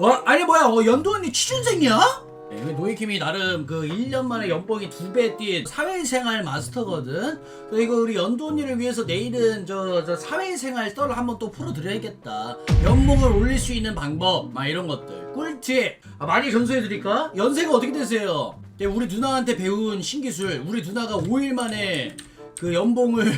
와 아니 뭐야 어, 연두 언니 취준생이야? 네, 노이킴이 나름 그 1년 만에 연봉이 두 배 뛴 사회생활 마스터거든. 그래서 이거 우리 연두 언니를 위해서 내일은 저, 저 사회생활 썰을 한번 또 풀어드려야겠다. 연봉을 올릴 수 있는 방법, 막 이런 것들. 꿀팁. 아, 많이 전수해드릴까? 연세가 어떻게 되세요? 네, 우리 누나한테 배운 신기술. 우리 누나가 5일 만에 그 연봉을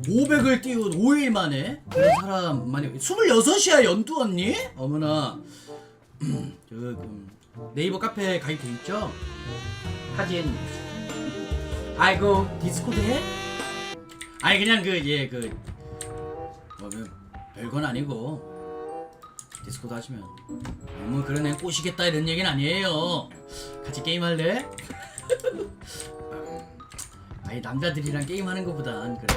500을 띄운 5일 만에 그런 사람 많이 26이야 연두 언니? 어머나 그, 그 네이버 카페 가입돼 있죠? 사진 아이고 디스코드 해? 아니 그냥 그 예그 뭐, 그 별건 아니고 디스코드 하시면 너무 그런 애 꼬시겠다 이런 얘기는 아니에요 같이 게임할래? 아니 남자들이랑 게임하는 것보단 그래